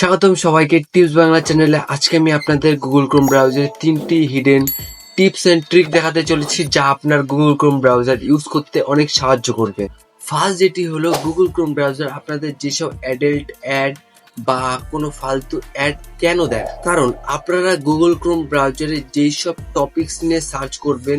স্বাগতম সবাইকে টিপস বাংলা চ্যানেলে। আজকে আমি আপনাদের গুগল ক্রোম ব্রাউজারে তিনটি হিডেন টিপস এন্ড ট্রিক দেখাতে চলেছি যা আপনার গুগল ক্রোম ব্রাউজার ইউজ করতে অনেক সাহায্য করবে। ফার্স্ট যেটি হলো গুগল ক্রোম ব্রাউজার আপনাদের যেসব অ্যাডাল্ট অ্যাড বা কোনো ফালতু অ্যাড কেন দেয়? কারণ আপনারা গুগল ক্রোম ব্রাউজারে যেই সব টপিকস নিয়ে সার্চ করবেন,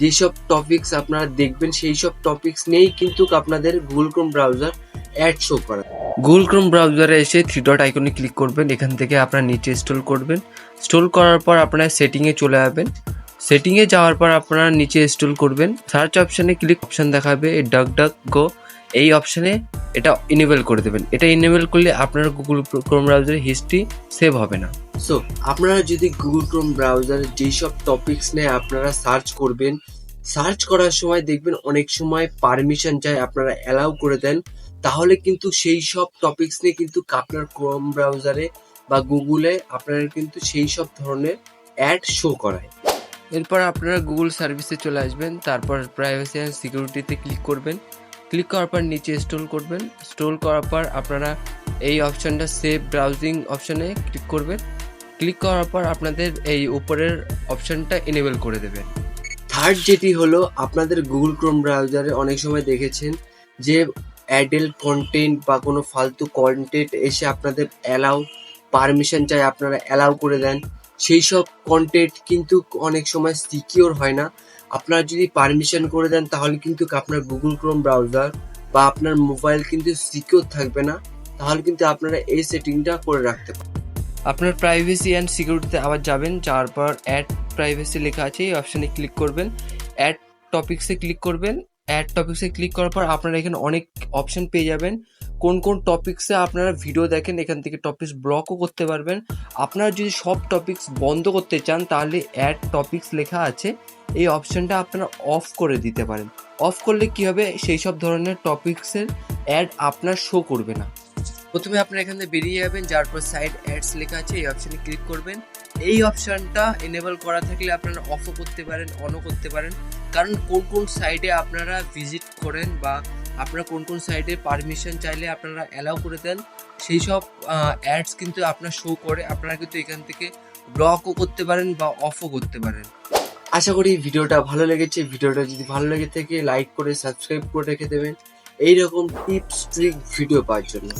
যেসব টপিকস আপনারা দেখবেন সেই সব টপিকস নিয়েই কিন্তু আপনাদের Google Chrome browser ad show করে। গুগল ক্রোম ব্রাউজারে এসে থ্রি ডট আইকনে ক্লিক করবেন। এখান থেকে আপনার নিচে স্টল করবেন। স্টল করার পর আপনার সেটিংয়ে চলে যাবেন সেটিংয়ে যাওয়ার পর আপনারা নিচে স্টল করবেন। সার্চ অপশানে ক্লিক অপশান দেখাবে ডাক ডাক গো এই অপশানে এটা ইনেবল করে দেবেন। এটা ইনেবল করলে আপনার গুগল ক্রোম ব্রাউজারের হিস্ট্রি সেভ হবে না। সো আপনারা যদি গুগল ক্রোম ব্রাউজারে যেসব টপিকস নিয়ে আপনারা সার্চ করবেন সার্চ করার সময় দেখবেন অনেক সময় পারমিশন চাই আপনারা অ্যালাউ করে দেন। তাহলে কিন্তু সেই সব টপিকস নিয়ে কিন্তু আপনার ক্রোম ব্রাউজারে বা গুগলে আপনারা কিন্তু সেই সব ধরনের অ্যাড শো করায়। এরপর আপনারা গুগল সার্ভিসে চলে আসবেন তারপর প্রাইভেসি অ্যান্ড সিকিউরিটিতে ক্লিক করবেন। ক্লিক করার পর নিচে স্টোল করবেন। স্টোল করার পর আপনারা এই অপশানটা সেভ ব্রাউজিং অপশানে ক্লিক করবেন। ক্লিক করার পর আপনাদের এই উপরের অপশানটা এনেবল করে দেবেন থার্ড যেটি হলো আপনাদের গুগল ক্রোম ব্রাউজারে অনেক সময় দেখেছেন যে অ্যাডেল্ট কন্টেন্ট বা কোনো ফালতু কন্টেন্ট এসে আপনাদের অ্যালাউ পারমিশন চাই আপনারা অ্যালাউ করে দেন। সেই সব কন্টেন্ট কিন্তু অনেক সময় সিকিওর হয় না। আপনারা যদি পারমিশন করে দেন, তাহলে কিন্তু আপনার গুগল ক্রোম ব্রাউজার বা আপনার মোবাইল কিন্তু সিকিওর থাকবে না। তাহলে কিন্তু আপনারা এই সেটিংটা করে রাখতে পারেন আপনার প্রাইভেসি অ্যান্ড সিকিউরিটিতে আবার যাবেন। যাওয়ার পর অ্যাড প্রাইভেসি লেখা আছে, এই অপশানে ক্লিক করবেন। অ্যাড টপিক্সে ক্লিক করবেন। অ্যাড টপিক্সে ক্লিক করার পর আপনারা এখানে অনেক অপশন পেয়ে যাবেন। কোন কোন টপিক্সে আপনারা ভিডিও দেখেন, এখান থেকে টপিক্স ব্লকও করতে পারবেন। আপনারা যদি সব টপিক্স বন্ধ করতে চান, তাহলে অ্যাড টপিক্স লেখা আছে। এই অপশানটা আপনারা অফ করে দিতে পারেন। অফ করলে কি হবে? সেই সব ধরনের টপিক্সের অ্যাড আপনার শো করবে না। প্রথমে আপনারা এখান থেকে বেরিয়ে যাবেন, যার পর সাইড অ্যাডস লেখা আছে, এই অপশনে ক্লিক করবেন। এই অপশানটা এনেবল করা থাকলে আপনারা অফও করতে পারেন অনও করতে পারেন। কারণ কোন কোন সাইডে আপনারা ভিজিট করেন বা আপনারা কোন কোন সাইডে পারমিশন চাইলে আপনারা অ্যালাউ করে দেন, সেই সব অ্যাডস কিন্তু আপনার শো করে। আপনারা কিন্তু এখান থেকে ব্লকও করতে পারেন বা অফও করতে পারেন। আশা করি ভিডিওটা ভালো লেগেছে। ভিডিওটা যদি ভালো লেগে থাকে লাইক করে সাবস্ক্রাইব করে রেখে দেবেন। এইরকম টিপস ট্রিক ভিডিও পাওয়ার জন্য।